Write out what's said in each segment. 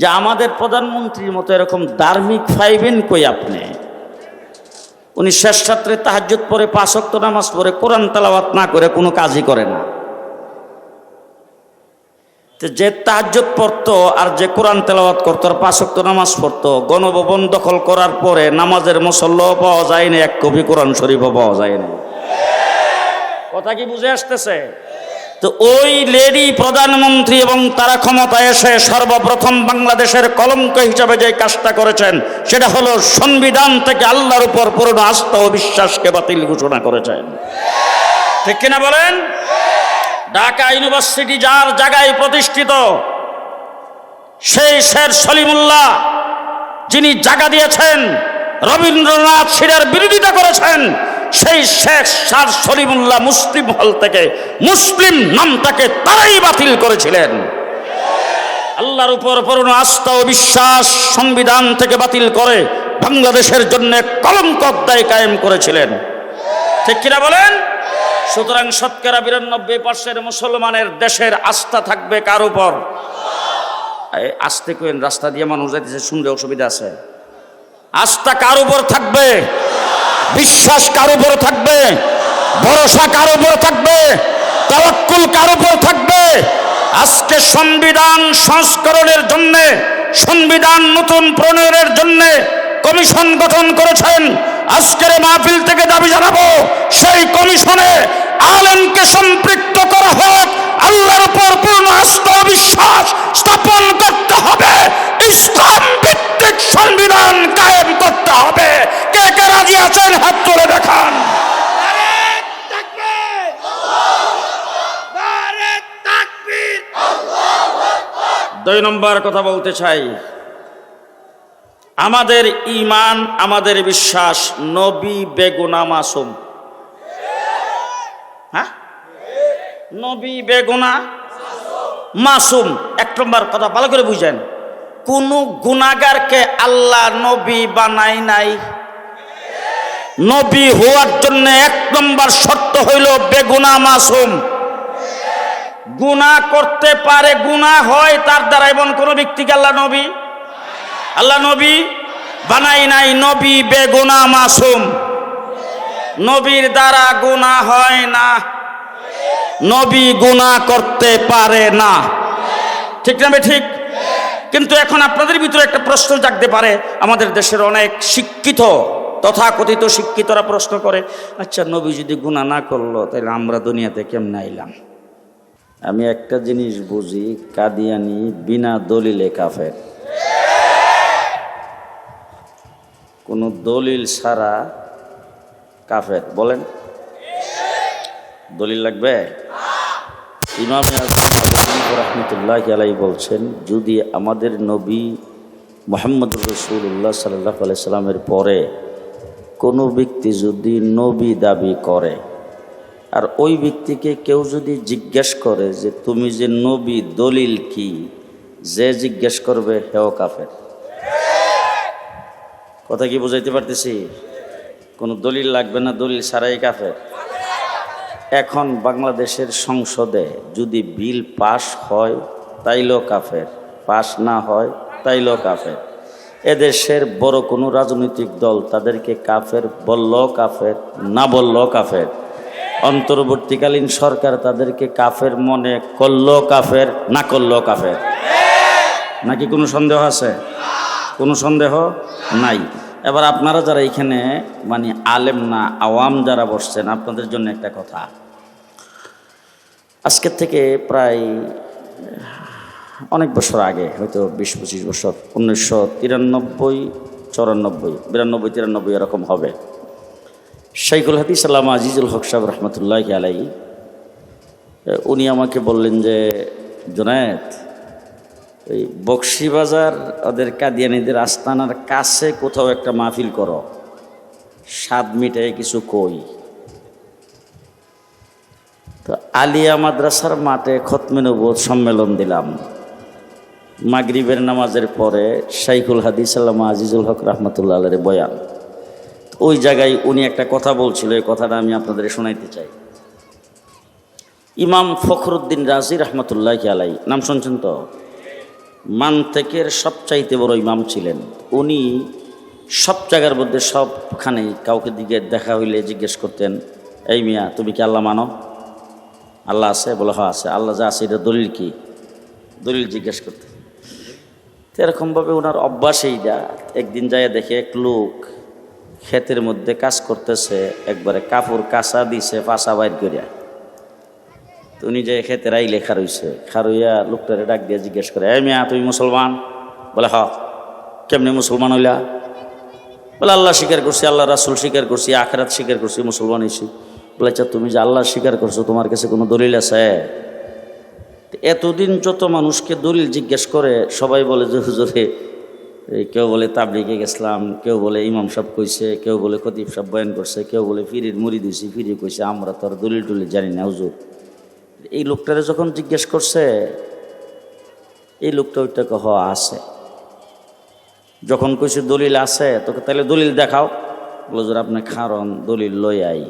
যে আমাদের প্রধানমন্ত্রীর মতো এরকম ধার্মিক ফাইবেন কই আপনি? উনি শেষ রাত্রে তাহাজ্জুদ পরে পাঁচক্ত নামাজ পড়ে কোরআন তালাওয়াত না করে কোনো কাজই করে না। যে তাহাজ্জুদ পড়তো আর যে কোরআন তেলাওয়াত করতো আর পাঁচক্ত নামাজ পড়তো, গণভবন দখল করার পরে নামাজের মসল্লাও পাওয়া যায় না, এক কবি কোরআন শরীফও পাওয়া যায় না। কথা কি বুঝে আসতেছে? তো ওই লেডি প্রধানমন্ত্রী এবং তারা ক্ষমতায় এসে সর্বপ্রথম বাংলাদেশের কলঙ্ক হিসাবে যে কাজটা করেছেন, সেটা হলো সংবিধান থেকে আল্লাহর উপর পূর্ণ আস্থা ও বিশ্বাসকে বাতিল ঘোষণা করেছেন। ঠিক কিনা বলেন? ঢাকা ইউনিভার্সিটি যার জায়গায় প্রতিষ্ঠিত, সেই শের সলিমুল্লাহ, যিনি জায়গা দিয়েছেন, রবীন্দ্রনাথ সিরের বিরোধিতা করেছেন সেই শেখ সার সলিমুল্লাহ মুসলিম হল থেকে মুসলিম নামটাকে তারাই বাতিল করেছিলেন। আল্লাহর উপর পূর্ণ আস্থা ও বিশ্বাস সংবিধান থেকে বাতিল করে বাংলাদেশের জন্য কলঙ্ক অধ্যায় কায়েম করেছিলেন। ঠিক কিনা বলেন? সুতরাং শতকরা বিরানব্বই পার্সেন্ট মুসলমানের দেশের আস্থা থাকবে কার উপর? আস্তে কেন রাস্তা দিয়ে মানুষ যাইতেছে, শুনলে অসুবিধা আছে। আস্থা কার উপর থাকবে? বিশ্বাস কার উপর থাকবে? ভরসা কার উপর থাকবে? তাওয়াক্কুল কার উপর থাকবে? আজকে সংবিধান সংস্করণের জন্য, সংবিধান নতুন প্রণয়নের জন্য কমিশন গঠন করেছেন। আজকের মাহফিল থেকে দাবি জানাব, সেই কমিশনে আলেমকে সম্পৃক্ত করা হোক আল্লাহর উপর পূর্ণ আস্থা বিশ্বাস স্থাপন করতে হবে। ইসলাম ভিত্তিক সংবিধান কায়েম করতে হবে। কে কে রাজি আছেন হাত তুলে দেখান। দুই নম্বর কথা বলতে চাই। আমাদের ইমান আমাদের বিশ্বাস নবী বেগুনা মাসুম। নবী বেগুনা? মাসুম। এক নম্বর কথা, ভালো করে বুঝেন। কোন গুণাগারকে আল্লাহ নবী বানাই নাই। নবী হওয়ার জন্য এক নম্বর শর্ত হইল বেগুনা, মাসুম। গুণা করতে পারে গুণা হয়, তার দ্বারা এমন কোন ব্যক্তিকে আল্লাহ নবী আল্লাহ নবী বানাই নাই। নবী বেগুনা, মাসুম। নবীর দ্বারা গুণা হয় না। নবী গুণা করতে পারে না। ঠিক না ঠিক? কিন্তু এখন আপনাদের ভিতরে একটা প্রশ্ন জাগতে পারে, আমাদের দেশের অনেক শিক্ষিত, তথাকথিত শিক্ষিতরা প্রশ্ন করে আচ্ছা নবী যদি গুণা না করল, তাহলে আমরা দুনিয়াতে কেমনে আইলাম? আমি একটা জিনিস বুঝি, কাদিয়ানি বিনা দলিলে কাফের। কোনো দলিল ছাড়া কাফের, বলেন। দলিল লাগবে? ইমাম রহমতুল্লাহ আলাই বলছেন, যদি আমাদের নবী মোহাম্মদ রসুল্লাহ সাল্লাহ সাল্লামের পরে কোনো ব্যক্তি যদি নবী দাবি করে, আর ওই ব্যক্তিকে কেউ যদি জিজ্ঞেস করে যে তুমি যে নবী, দলিল কি? যে জিজ্ঞেস করবে, হেও কাফের। কথা কি বুঝাইতে পারতেছি? কোনো দলিল লাগবে না? দলিল সারাই কাফের। এখন বাংলাদেশের সংসদে যদি বিল পাশ হয়, তাইলেও কাফের। পাশ না হয়, তাইলেও কাফের। এদেশের বড় কোনো রাজনৈতিক দল তাদেরকে কাফের বললেও কাফের, না বললেও কাফের। অন্তর্বর্তীকালীন সরকার তাদেরকে কাফের মনে করলেও কাফের, না করলেও কাফের। নাকি কোনো সন্দেহ আছে? কোনো সন্দেহ নাই। এবার আপনারা যারা এখানে মানে আলেম না, আওয়াম যারা বসছেন, আপনাদের জন্য একটা কথা। আজকের থেকে প্রায় অনেক বছর আগে, হয়তো বিশ, পঁচিশ বছর, উনিশশো তিরানব্বই, চৌরানব্বই, বিরানব্বই, তিরানব্বই এরকম হবে। শাইকুল হাদিস আল্লামা আজিজুল হক সাহেব রহমতুল্লাহ আলাই উনি আমাকে বললেন যে জোনায়েত এই বক্সিবাজার, ওদের কাদিয়ানিদের আস্তানার কাছে কোথাও একটা মাহফিল করো। স্বাদ মিটায় কিছু কই। তো আলিয়া মাদ্রাসার মাঠে খতমেনবোধ সম্মেলন দিলাম। মাগরিবের নামাজের পরে শাইকুল হাদিস আল্লামা আজিজুল হক রহমতুল্লাহ আলের বয়ান। ওই জায়গায় উনি একটা কথা বলছিল, এই কথাটা আমি আপনাদের শোনাইতে চাই। ইমাম ফখরুদ্দিন রাজি রহমতুল্লাহ আলাই নাম শুনছেন তো? মানতেকের সবচাইতে বড় ইমাম ছিলেন। উনি সব জায়গার মধ্যে সবখানে কাউকে দিকে দেখা হইলে জিজ্ঞেস করতেন, এই মিয়া, তুমি কি আল্লাহ মানো? আল্লাহ আছে, বলে হ্যাঁ আছে। আল্লাহ যা আছে, এটা দলিল কি? দলিল জিজ্ঞেস করতেন। তো এরকমভাবে ওনার অভ্যাস এইটা একদিন যায় দেখে এক লোক ক্ষেতের মধ্যে কাজ করতেছে, একবারে কাপড় কাঁচা দিছে পাশা বাইর করিয়া। তো উনি যে খেতে রাই লেখা রইছে খারইয়া লোকটারে ডাক দিয়ে জিজ্ঞেস করে, এই মিয়া তুমি মুসলমান? বলে হ কেমনি মুসলমান হইলা? বলে, আল্লাহ স্বীকার করছি, আল্লাহ রাসুল স্বীকার করছি, আখরাত স্বীকার করছি, মুসলমান হয়েছি বলে আচ্ছা তুমি যে আল্লাহ স্বীকার করছ, তোমার কাছে কোনো দলিল আছে? এতদিন যত মানুষকে দলিল জিজ্ঞেস করে, সবাই বলে, যে হুজুরে কেউ বলে তাবলিগে গেছিলাম কেউ বলে ইমাম সাহেব কইছে, কেউ বলে খতিব সাহেব বয়ান করছে, কেউ বলে ফিরির মুড়ি দিছি ফিরি কইছে, আমরা তো আর দলিল টলিল জানি না, হুজুর। এই লোকটারে যখন জিজ্ঞেস করছে, এই লোকটা ওইটাকে হ আছে। যখন কইছে, দলিল আছে, তোকে তাহলে দলিল দেখাও। বলো যে আপনি খারণ দলিল লই আই।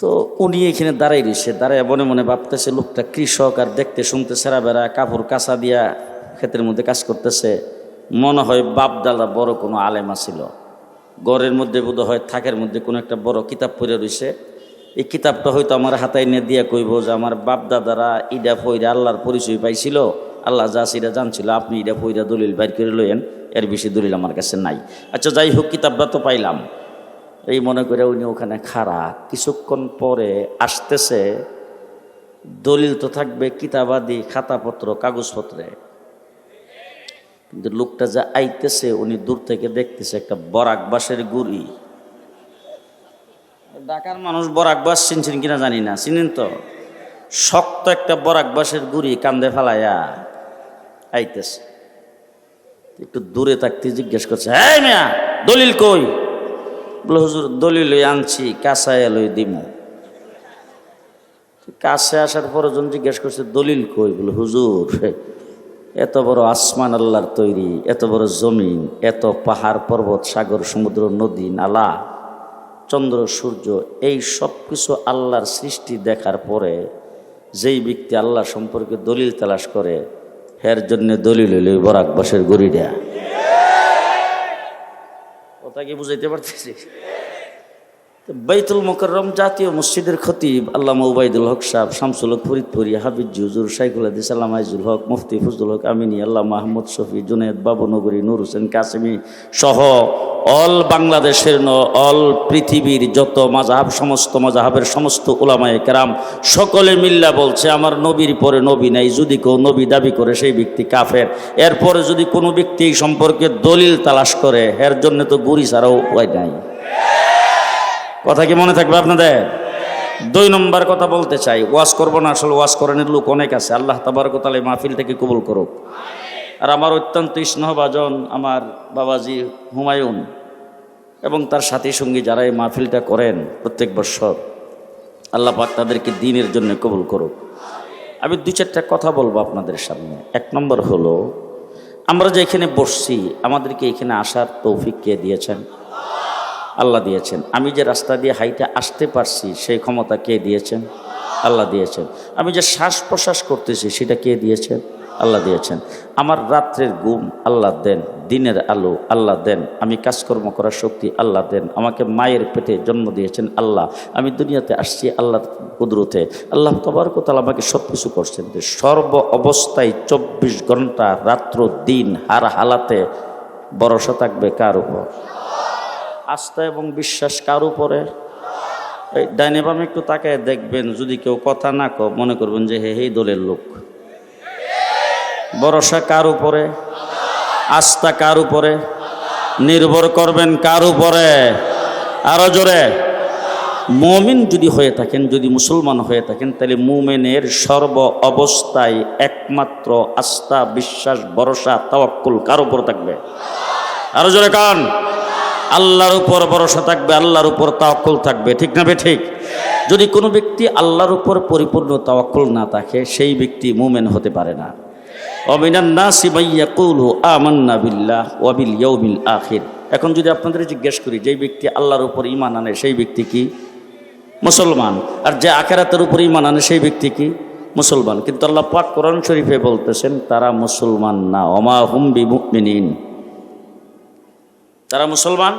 তো উনি এখানে দাঁড়াই রয়েছে দাঁড়ায় মনে মনে ভাবতেছে, লোকটা কৃষক আর দেখতে শুনতে সেরা বেড়া, কাপড় কাঁচা দিয়া ক্ষেতের মধ্যে কাজ করতেছে। মনে হয় বাপ দাদা বড় কোনো আলেমা ছিল। গড়ের মধ্যে বোধ হয় থাকের মধ্যে কোনো একটা বড় কিতাব পড়ে রয়েছে এই কিতাবটা হয়তো আমার হাতায় নিয়ে দিয়ে কইব যে আমার বাপ দাদারা ইডা ফইরা আল্লাহর পরিচয় পাইছিল, আল্লাহ যা সেটা জানছিল, আপনি ইডা ফইরা দলিল বাইর করে লইয়েন, এর বেশি দলিল আমার কাছে নাই। আচ্ছা যাই হোক, কিতাবটা তো পাইলাম। এই মনে করে উনি ওখানে খাড়া। কিছুক্ষণ পরে আসতেছে, দলিল তো থাকবে কিতাবাদি, খাতাপত্র, কাগজপত্রে। কিন্তু লোকটা যা আইতেছে, উনি দূর থেকে দেখতেছে একটা বরাক বাঁশের গুড়ি। ঢাকার মানুষ বরাক বাস চিনছেন কিনা জানি না, চিনেন তো? শক্ত একটা বরাক বাঁশের গুড়ি কান্দে ফেলাইয়া আইতেছে। একটু দূরে থাকতে জিজ্ঞেস করছে হ্যাঁ মিয়া, দলিল কই? বলে, হুজুর, দলিল আনছি, কাঁচায় লই দিমু কাছে আসার পরে জন জিজ্ঞেস করছে, দলিল কই? বলে, হুজুর, এত বড় আসমান আল্লাহর তৈরি, এত বড় জমিন, এত পাহাড় পর্বত, সাগর, সমুদ্র, নদী, নালা চন্দ্র, সূর্য, এই সব কিছু আল্লাহর সৃষ্টি দেখার পরে যেই ব্যক্তি আল্লাহ সম্পর্কে দলিল তালাশ করে, হের জন্য দলিল হইল ওই বরাক বাসের গড়িটা কথা কি বুঝাইতে পারতেছি? বাইতুল মোকররম জাতীয় মসজিদের খতিব আল্লামা উবাইদুল হক সাহেব শামসুল হক ফরিদপুরি হাবিজ জুজুর শাইখুল হাদিস আল্লাহ আইজুল হক, মুফতি ফজলুল হক আমিনী আল্লাহ মাহমুদ শফি জুনেদ বাবুনগরী নুর হোসেন কাসিমি সহ অল বাংলাদেশের ন, অল পৃথিবীর যত মাজাহাব সমস্ত মাজাহাবের সমস্ত ওলামায়ে কেরাম সকলে মিল্লা বলছে, আমার নবীর পরে নবী নাই, যদি কেউ নবী দাবি করে, সেই ব্যক্তি কাফের। এরপরে যদি কোনো ব্যক্তি এই সম্পর্কে দলিল তালাশ করে, এর জন্য তো গুড়ি ছাড়াও উপায় নাই। কথা কি মনে থাকবে আপনাদের? দুই নম্বর কথা বলতে চাই ওয়াশ করব না, আসলে ওয়াশ করানোর লোক অনেক আছে। আল্লাহ তাবারকতালে মাহফিল থেকে কবুল করুক। আর আমার অত্যন্ত স্নেহভাজন আমার বাবাজি হুমায়ুন এবং তার সাথী সঙ্গী যারা এই মাহফিলটা করেন প্রত্যেক বছর, আল্লাহ পাক তাদেরকে দিনের জন্য কবুল করুক। আমি দু চারটা কথা বলব আপনাদের সামনে। এক নম্বর হলো, আমরা যে এখানে বসছি, আমাদেরকে এখানে আসার তৌফিক কে দিয়েছেন? আল্লাহ দিয়েছেন। আমি যে রাস্তা দিয়ে হাইটে আসতে পারছি সেই ক্ষমতা কে দিয়েছেন? আল্লাহ দিয়েছেন। আমি যে শ্বাস প্রশ্বাস করতেছি, সেটা কে দিয়েছেন? আল্লাহ দিয়েছেন। আমার রাত্রের ঘুম আল্লাহ দেন, দিনের আলো আল্লাহ দেন, আমি কাজকর্ম করার শক্তি আল্লাহ দেন, আমাকে মায়ের পেটে জন্ম দিয়েছেন আল্লাহ, আমি দুনিয়াতে আসছি আল্লাহ কুদরতে, আল্লাহ তবরকতাল আমাকে সব কিছু করছেন সর্ব অবস্থায় চব্বিশ ঘণ্টা রাত্র দিন হার হালাতে ভরসা থাকবে কার উপর? আস্থা এবং বিশ্বাস কার উপরে? ডাইনে বামে একটু তাকায় দেখবেন, যদি কেউ কথা না কো মনে করবেন যে হে হেই দলের লোক। ভরসা কার উপরে? আস্থা কার উপরে? নির্ভর করবেন কার উপরে? আরও জোরে। মমিন যদি হয়ে থাকেন, যদি মুসলমান হয়ে থাকেন, তাহলে মুমেনের সর্ব অবস্থায় একমাত্র আস্থা, বিশ্বাস, ভরসা, তাওয়াক্কুল কার উপর থাকবে? আরও জোরে কান। আল্লাহর উপর ভরসা থাকবে, আল্লাহর উপর তাওয়াক্কুল থাকবে। ঠিক না ঠিক যদি কোনো ব্যক্তি আল্লাহর উপর পরিপূর্ণ তাওয়াক্কুল না থাকে, সেই ব্যক্তি মুমেন হতে পারে না। বিল্লাহ ওয়াবিল আখির। এখন যদি আপনাদের জিজ্ঞেস করি, যেই ব্যক্তি আল্লাহর উপর ইমান আনে, সেই ব্যক্তি কি? মুসলমান। আর যে আখেরাতের উপর ইমান আনে, সেই ব্যক্তি কি? মুসলমান। কিন্তু আল্লাহ পাক কোরআন শরীফে বলতেছেন, তারা মুসলমান না। অমা হুম বিমুমিনিন। তারা মুসলমান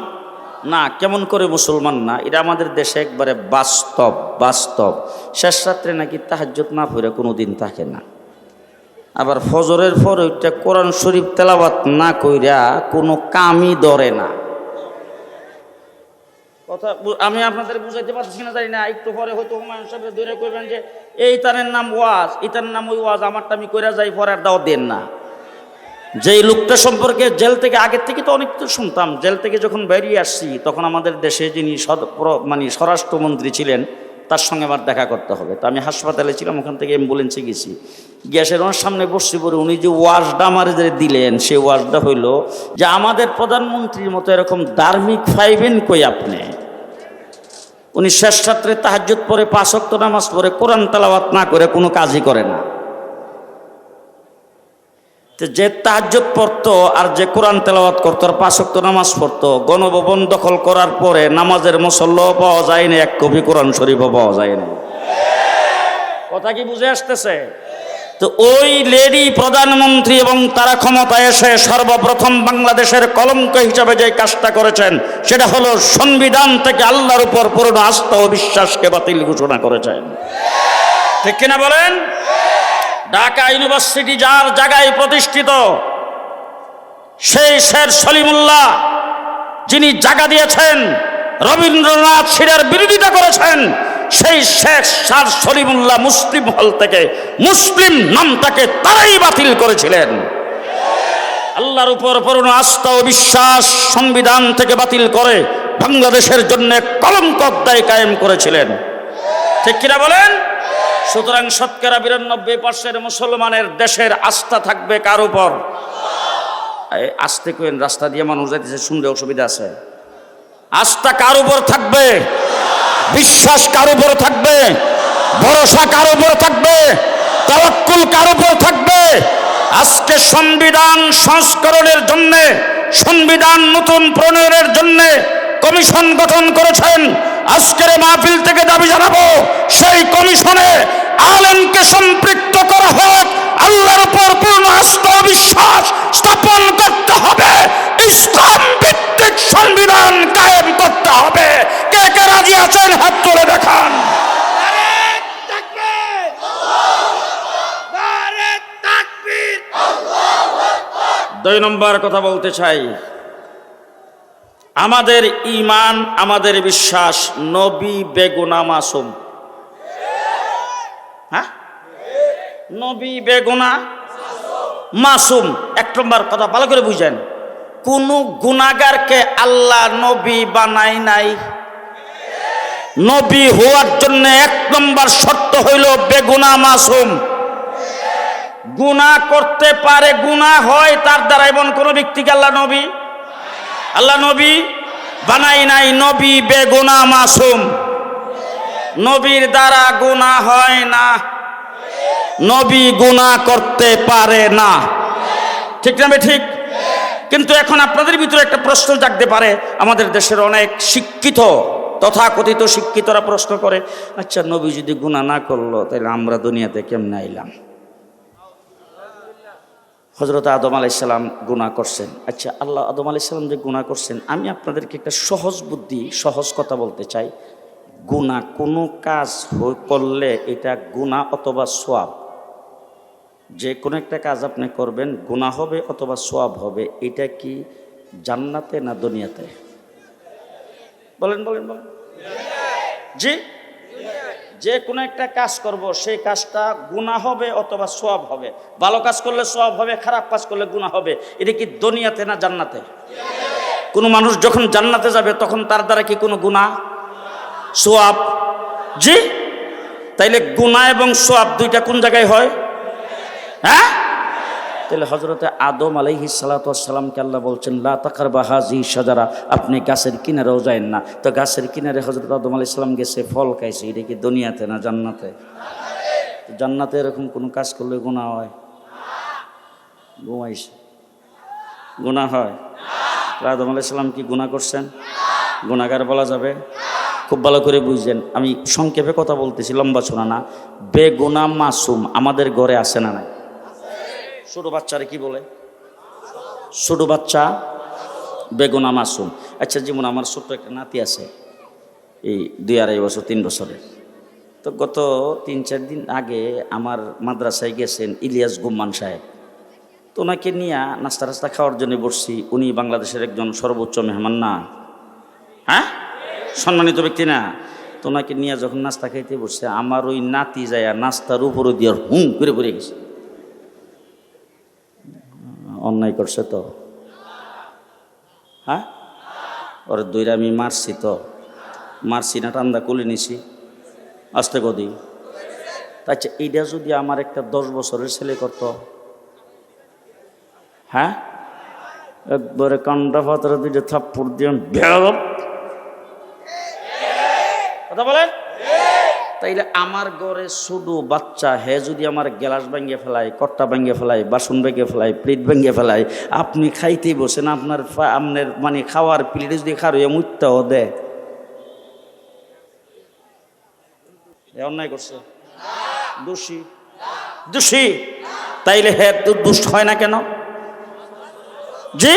না। কেমন করে মুসলমান না? এটা আমাদের দেশে একবারে বাস্তব বাস্তব। শেষ রাত্রে নাকি তাহাজ্জত না পড়ে কোনো দিন থাকে না। আবার ফজরের পর ওইটা কোরআন শরীফ তেলাবাত না কইরা কোনো কামই ধরে না। কথা আমি আপনাদের বুঝাইতে পারছি না, জানি না, একটু পরে হয়তো হুমায়ুন সাহেব ধরে কইবেন যে, এই তারের নাম ওয়াজ ইতার নাম ওই ওয়াজ, আমারটা আমি কইরা যাই, পরে আর দাও দেন না। যেই লোকটা সম্পর্কে জেল থেকে, আগের থেকে তো অনেক কিছু শুনতাম, জেল থেকে যখন বেরিয়ে আসছি, তখন আমাদের দেশে যিনি মানে স্বরাষ্ট্রমন্ত্রী ছিলেন তার সঙ্গে আমার দেখা করতে হবে। তো আমি হাসপাতালে ছিলাম, ওখান থেকে অ্যাম্বুলেন্সে গেছি। গ্যাসের ওনার সামনে বসছি পরে উনি যে ওয়াজটা আমার যে দিলেন, সে ওয়াজটা হইল যে আমাদের প্রধানমন্ত্রীর মতো এরকম ধার্মিক ফাইবেন কই আপনি? উনি শেষ রাত্রে তাহাজ পরে পাঁচক্ত নামাজ পরে কোরআন তালাওয়াত না করে কোনো কাজই করে না। যে তাহাজ্জুদ পড়তো আর যে কোরআন তেলাওয়াত করতো, আর পাঁচক্ত নামাজ পড়তো, গণভবন দখল করার পরে নামাজের মসল্লাও পাওয়া যায় না এক কবি কোরআন শরীফও পাওয়া যায় না কথা কি বুঝে আসতেছে? তো ওই লেডি প্রধানমন্ত্রী এবং তারা ক্ষমতায় এসে সর্বপ্রথম বাংলাদেশের কলঙ্ক হিসাবে যে কাজটা করেছেন, সেটা হলো সংবিধান থেকে আল্লাহর উপর পূর্ণ আস্থা ও বিশ্বাসকে বাতিল ঘোষণা করেছেন। ঠিক কিনা বলেন? ঢাকা ইউনিভার্সিটি যার জায়গায় প্রতিষ্ঠিত সেই শের সলিমুল্লাহ, যিনি জায়গা দিয়েছেন, রবীন্দ্রনাথ সিরার বিরোধিতা করেছেন, সেই শেখ সার সলিমুল্লাহ মুসলিম হল থেকে মুসলিম নামটাকে তারাই বাতিল করেছিলেন। আল্লাহর উপর পূর্ণ আস্থা ও বিশ্বাস সংবিধান থেকে বাতিল করে বাংলাদেশের জন্য কলঙ্ক অধ্যায় কায়েম করেছিলেন। ঠিক কিনা বলেন? সুতরাং শতকরা বিরানব্বই পার্সেন্ট মুসলমানের দেশের আস্থা থাকবে কার উপর? আসতে কেন রাস্তা দিয়ে মানুষ যাইতেছে শুনতে অসুবিধা আছে। আস্থা কার উপর থাকবে? বিশ্বাস কার উপর থাকবে? ভরসা কার উপর থাকবে? তাওয়াক্কুল কার উপর থাকবে? আজকে সংবিধান সংস্করণের জন্য, সংবিধান নতুন প্রণয়নের জন্য কমিশন গঠন করেছেন আজকের মাহফিল থেকে দাবি জানাব সেই কমিশনে আলেমকে সম্পৃক্ত করা হোক আল্লাহর উপর পূর্ণ আস্থা ও বিশ্বাস স্থাপন করতে হবে ইসলাম ভিত্তিক সংবিধান কায়েম করতে হবে। কে কে রাজি আছেন হাত তুলে দেখান। দুই নম্বর কথা বলতে চাই। আমাদের ইমান আমাদের বিশ্বাস, নবী বেগুনা মাসুম হ্যাঁ? নবী বেগুনা মাসুম। এক নম্বর কথা, ভালো করে বুঝেন। কোন গুনাগারকে আল্লাহ নবী বানাই নাই। নবী হওয়ার জন্য এক নম্বর শর্ত হইল বেগুনা মাসুম। গুনাহ করতে পারে, গুনাহ হয়, তার দ্বারা এমন কোন ব্যক্তিকে আল্লাহ নবী আল্লাহ নবী বানাই নাই, নবী বেগুনা মাসুম। নবীর দ্বারা গুনাহ হয় না। নবী গুণা করতে পারে না। ঠিক না ঠিক? কিন্তু এখন আপনাদের ভিতরে একটা প্রশ্ন জাগতে পারে। আমাদের দেশের অনেক শিক্ষিত, তথাকথিত শিক্ষিতরা প্রশ্ন করে আচ্ছা নবী যদি গুণা না করল, তাহলে আমরা দুনিয়াতে কেমনে আইলাম? হজরত আদম আলাইসাল্লাম গুণা করছেন। আচ্ছা আল্লাহ আদম আলাইসাল্লাম যে গুণা করছেন, আমি আপনাদেরকে একটা সহজ বুদ্ধি, সহজ কথা বলতে চাই। গুণা কোনো কাজ করলে এটা গুণা অথবা সোয়াব। যে কোনো একটা কাজ আপনি করবেন গুণা হবে অথবা সোয়াব হবে, এটা কি জান্নাতে না দুনিয়াতে? বলেন বলেন বলেন। জি? যে কোনো একটা কাজ করব, সেই কাজটা গুণা হবে অথবা সব হবে। ভালো কাজ করলে সব হবে, খারাপ কাজ করলে গুণা হবে। এটা কি দুনিয়াতে না জান্নাতে? কোনো মানুষ যখন জান্নাতে যাবে, তখন তার দ্বারা কি কোনো গুণা সোয়াব? জি? তাইলে গুণা এবং সোয়াব দুইটা কোন জায়গায় হয়? হ্যাঁ? তাহলে হজরতে আদম আলাইহি সালাতামকে আল্লাহ বলছেন, লা তাকার বাহাজি সাজারা আপনি গাছের কিনারেও যায়েন না। তো গাছের কিনারে হজরত আদম আলাই সালাম গেছে, ফল খাইছে, এটা কি দুনিয়াতে না জান্নাতে? জান্নাতে এরকম কোনো কাজ করলে গুণা হয়? ঘুমাইছে। গুণা হয়? আদম আলাই সালাম কি গুণা করছেন? গুণাগার বলা যাবে? খুব ভালো করে বুঝছেন আমি সংক্ষেপে কথা বলতেছি, লম্বা শোনা না। বেগুনা মাসুম আমাদের ঘরে আসে না নাই। ছোট বাচ্চারে কি বলে? ছোট বাচ্চা, বেগুনা মাসুম আচ্ছা যেমন আমার ছোট্ট একটা নাতি আছে, এই দুই আড়াই বছর, তিন বছরের। তো গত তিন, চার দিন আগে আমার মাদ্রাসায় গেছেন ইলিয়াস গুম্মান সাহেব। তো ওনাকে নিয়ে নাস্তা রাস্তা খাওয়ার জন্য বসছি। উনি বাংলাদেশের একজন সর্বোচ্চ মেহমান না। হ্যাঁ? সম্মানিত ব্যক্তি না। তো ওনাকে নিয়ে যখন নাস্তা খাইতে বসছে, আমার ওই নাতি যায় নাস্তার উপরে দিয়ে হুম করে পড়ে গেছে। অন্যায় করছে তো? হ্যাঁ? ওর দইরা আমি মারছি তো। মারছি না, টান্দা কুলে নিছি। আস্তে কদি আচ্ছা এইটা যদি আমার একটা দশ বছরের ছেলে করতো? হ্যাঁ? একবারে কান্ডা ফাতরা দুইটা থাপ্পড় দিয়ে কথা বলেন? তাইলে আমার ঘরে শুধু বাচ্চা, হে যদি আমার গ্লাস ভেঙে ফেলায় কট্টা ভেঙে ফেলায় বাসন ভেঙে ফেলায় প্লেট ভেঙে ফেলায় আপনি খাইতেই বসেন, আপনার আপনার মানে খাওয়ার প্লেটে যদি খারো মুত্তাও দেয় এ অন্যায় করছে। দোষী। দোষী। তাইলে হে তো দুষ্ট হয় না কেন? জি?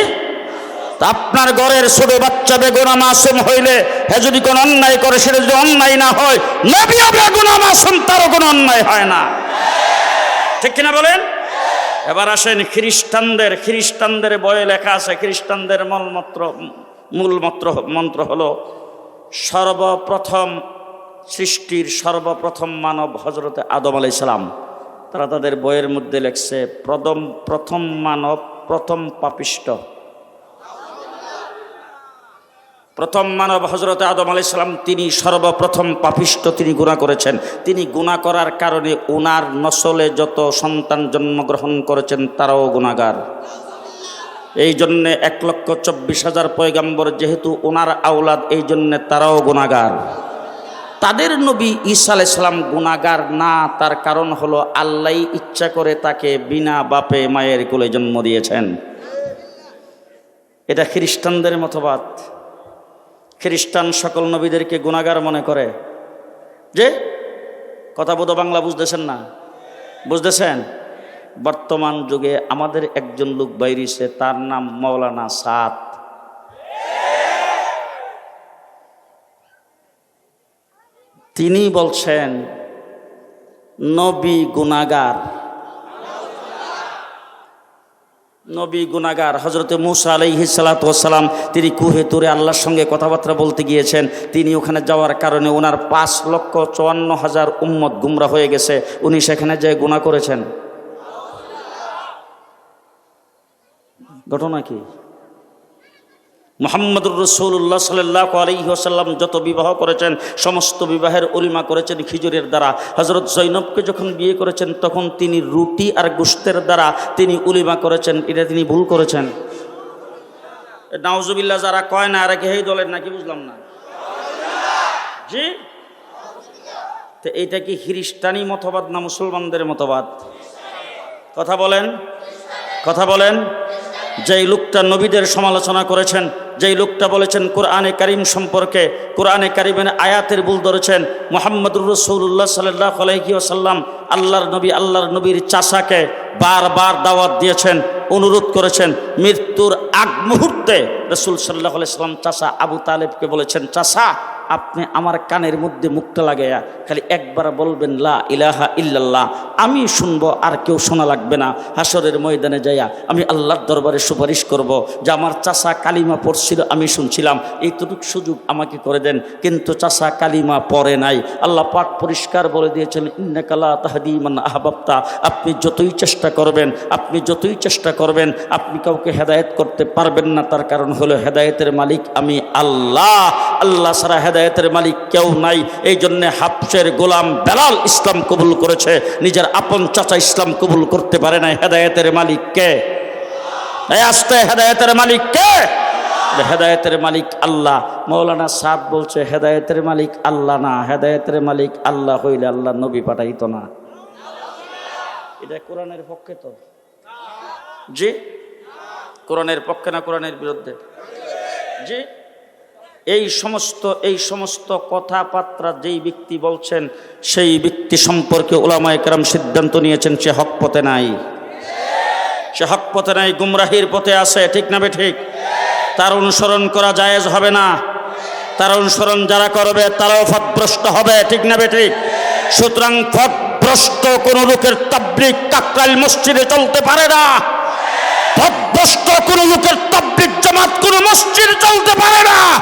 আপনার ঘরের ছোট বাচ্চা বেগুনা মাসুম হইলে হে যদি কোনো অন্যায় করে, সেটা যদি অন্যায় না হয় নবিয়া বেগুনা মাসুম, তারও কোনো অন্যায় হয় না। ঠিক কিনা বলেন? এবার আসেন খ্রিস্টানদের খ্রিস্টানদের বয়ে লেখা আছে, খ্রিস্টানদের মলমত্র, মূলমত্র, মন্ত্র হলো, সর্বপ্রথম সৃষ্টির সর্বপ্রথম মানব হজরতে আদম আলাই সালাম। তারা তাদের বইয়ের মধ্যে লেখছে প্রথম প্রথম মানব প্রথম পাপিষ্ট। প্রথম মানব হজরত আদম আলাই সালাম তিনি সর্বপ্রথম পাপিষ্ট তিনি গুণা করেছেন। তিনি গুণা করার কারণে ওনার নসলে যত সন্তান জন্মগ্রহণ করেছেন তারাও গুণাগার এই জন্যে এক লক্ষ চব্বিশ হাজার পয়গাম্বর যেহেতু ওনার আওলাদ এই জন্যে তারাও গুণাগার তাদের নবী ঈসা আলাইসালাম গুণাগার না, তার কারণ হলো আল্লাহ ইচ্ছা করে তাকে বিনা বাপে মায়ের কোলে জন্ম দিয়েছেন। এটা খ্রিস্টানদের মতবাদ। খ্রিস্টান সকল নবীদেরকে গুণাগার মনে করে। যে? কথা বোধ বাংলা বুঝতেছেন না? বুঝতেছেন? বর্তমান যুগে আমাদের একজন লোক বাইরিছে, তার নাম মৌলানা সাত তিনি বলছেন, নবী গুনাগার নবী গুনাগার হজরতে মুসা আলহি সালাম তিনি কুহে তুরে আল্লাহর সঙ্গে কথাবার্তা বলতে গিয়েছেন। তিনি ওখানে যাওয়ার কারণে ওনার পাঁচ লক্ষ চুয়ান্ন হাজার উম্মত গুমরা হয়ে গেছে। উনি সেখানে যে গুণা করেছেন। ঘটনা কি? মোহাম্মদুর রসুল্লাহ সাল্লাহ আলহি আসাল্লাম যত বিবাহ করেছেন, সমস্ত বিবাহের অলিমা করেছেন খিজুরের দ্বারা। হজরত জৈনবকে যখন বিয়ে করেছেন, তখন তিনি রুটি আর গোস্তের দ্বারা তিনি উলিমা করেছেন। এটা তিনি ভুল করেছেন। নাউজুবিল্লাহ, যারা কয় না, আর হেই দলের নাকি বুঝলাম না? জি? তো এইটা কি খ্রিস্টানি মতবাদ না মুসলমানদের মতবাদ? কথা বলেন। কথা বলেন। যেই লোকটা নবীদের সমালোচনা করেছেন যেই লোকটা বলেছেন, কোরআনে কারিম সম্পর্কে, কোরআনে কারিমের আয়াতের ভুল ধরেছেন। মোহাম্মদুর রসৌল্লাহ সাল্লাহ আলহি আসাল্লাম আল্লাহর নবী, আল্লাহর নবীর চাষাকে বারবার দাওয়াত দিয়েছেন, অনুরোধ করেছেন, মৃত্যুর আগ মুহূর্তে রসুল সাল্লাহ সাল্লাম চাষা আবু তালেবকে বলেছেন চাষা আপনি আমার কানের মধ্যে মুখটা লাগাইয়া খালি একবার বলবেন, লা ইলাহা ইল্লাল্লাহ। আমি শুনব, আর কেউ শোনা লাগবে না। হাসরের ময়দানে যাইয়া আমি আল্লাহর দরবারে সুপারিশ করব যে আমার চাষা কালিমা পড়ছিল আমি শুনছিলাম এইটুকু সুযোগ আমাকে করে দেন, কিন্তু চাষা কালিমা পরে নাই। আল্লাহ পাক পরিষ্কার বলে দিয়েছেন ইন্নাকালা তাহাদিমান আহবাবতা। আপনি যতই চেষ্টা করবেন, আপনি যতই চেষ্টা করবেন, আপনি কাউকে হেদায়েত করতে পারবেন না, তার কারণ হলো হেদায়েতের মালিক আমি আল্লাহ। আল্লাহ সারা হেদায়েতের মালিক কেউ নাই। এই জন্যে হাফসের গোলাম বেলাল ইসলাম কবুল করেছে। নিজের আপন চাচা ইসলাম কবুল করতে পারে না হেদায়েতের মালিক কে? এই আসতে, হেদায়েতের মালিক কে? হেদায়েতের মালিক আল্লাহ। মৌলানা সাদ বলছে, হেদায়েতের মালিক আল্লাহ না, হেদায়েতের মালিক আল্লাহ হইলে আল্লাহ নবী পাঠাইত না। এটা কোরআনের পক্ষে তো? জি? কোরআনের পক্ষে না কোরআনের বিরুদ্ধে? জি? এই সমস্ত এই সমস্ত কথাবার্তা যেই ব্যক্তি বলছেন, সেই ব্যক্তি সম্পর্কে ওলামায় কেরাম সিদ্ধান্ত নিয়েছেন, সে হক পথে নাই। সে হক পথে নাই, গুমরাহির পথে আছে, ঠিক না বে ঠিক? তার অনুসরণ করা জায়েজ হবে না। তার অনুসরণ যারা করবে, তারাও ফদভ্রষ্ট হবে। ঠিক না বেটি? সুতরাং ফদভ্রষ্ট কোন লোকের তাবলিক কাকরাইল মসজিদে চলতে পারে না। ফদভ্রষ্ট কোন লোকের তাবলিক জামাত কোন মসজিদে চলতে পারে না।